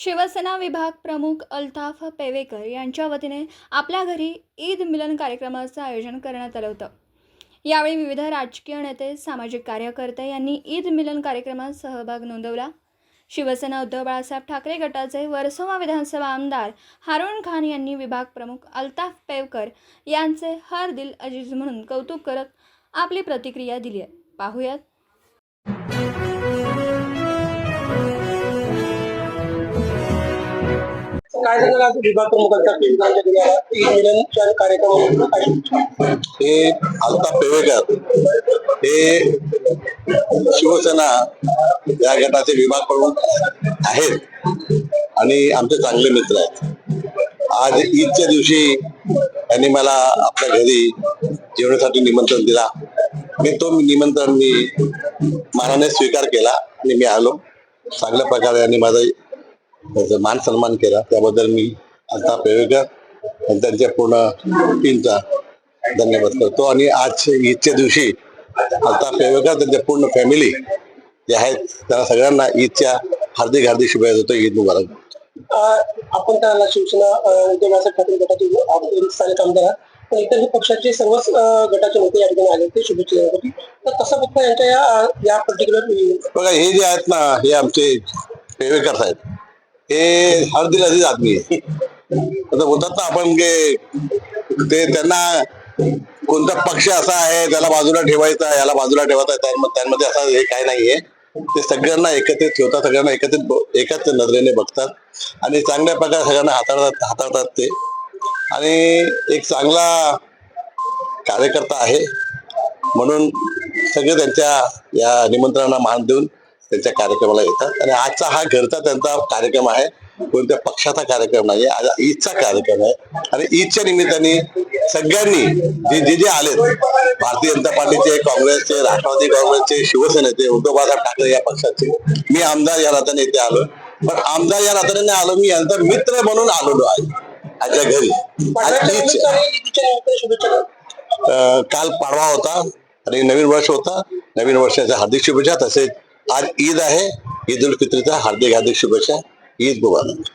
शिवसेना विभाग प्रमुख अल्ताफ पेवेकर यांच्या वतीने आपल्या घरी ईद मिलन कार्यक्रमाचं आयोजन करण्यात आलं होतं. यावेळी विविध राजकीय नेते सामाजिक कार्यकर्ते यांनी ईद मिलन कार्यक्रमात सहभाग नोंदवला. शिवसेना उद्धव बाळासाहेब ठाकरे गटाचे वर्सोवा विधानसभा आमदार हारून खान यांनी विभाग प्रमुख अल्ताफ पेवकर यांचे हर दिल अजीज म्हणून कौतुक करत आपली प्रतिक्रिया दिली आहे. पाहूयात. हे अल्ताफ पेवेकर हे शिवसेना या गटाचे विभाग प्रमुख आहेत आणि आमचे चांगले मित्र आहेत. आज ईदच्या दिवशी त्यांनी मला आपल्या घरी जेवणासाठी निमंत्रण दिला. मी तो निमंत्रण मी मानाने स्वीकार केला आणि मी आलो. चांगल्या प्रकारे यांनी माझा त्याचा मान सन्मान केला. त्याबद्दल मी अल्ताफ पेवेकर आणि त्यांच्या पूर्ण टीमचा धन्यवाद करतो. आणि आज ईदच्या दिवशी अल्ताफ पेवेकर त्यांच्या पूर्ण फॅमिली जे आहेत त्यांना सगळ्यांना ईदच्या हार्दिक हार्दिक शुभेच्छा देतो. ईद मुबारक. आपण त्याला शिवसेना उद्धव बाळासाहेब ठाकरे आपण स्थानिक आमदार आहात. पण इतर पक्षाचे सर्वच गटाचे नेते या ठिकाणी आले होते शुभेच्छा देण्यासाठी. तर कसं बघता यांच्या या पर्टिक्युलर बघा हे जे आहेत ना हे आमचे पेवेकर साहेब. हे हर दिल अजीज आदमी आहे. आता बोलतात ना आपण ते त्यांना कोणता पक्ष असा आहे त्याला बाजूला ठेवायचा याला बाजूला ठेवायचा त्यांमध्ये असा हे काय नाहीये. ते सगळ्यांना एकत्रित ठेवतात सगळ्यांना एकत्रित एकाच नजरेने बघतात आणि चांगल्या प्रकारे सगळ्यांना हाताळतात हाताळतात ते. आणि एक चांगला कार्यकर्ता आहे. म्हणून सगळे त्यांच्या या निमंत्रणाला मान देऊन त्यांच्या कार्यक्रमाला येतात. आणि आजचा हा घरचा त्यांचा कार्यक्रम आहे. कोणत्या पक्षाचा कार्यक्रम नाही आज ईदचा कार्यक्रम आहे. आणि ईदच्या निमित्ताने सगळ्यांनी जे जे जे आलेत भारतीय जनता पार्टीचे काँग्रेसचे राष्ट्रवादी काँग्रेसचे शिवसेनेचे उद्धव बाळासाहेब ठाकरे या पक्षाचे मी आमदार या नात्याने इथे आलो. पण आमदार या नात्याने नाही आलो मी यांचा मित्र म्हणून आलेलो आहे. आजच्या घरी. काल पाडवा होता आणि नवीन वर्ष होता. नवीन वर्षाच्या हार्दिक शुभेच्छा. तसेच आज ईद आहे. ईद उल फित्रचा हार्दिक हार्दिक शुभेच्छा. ईद मुबारक.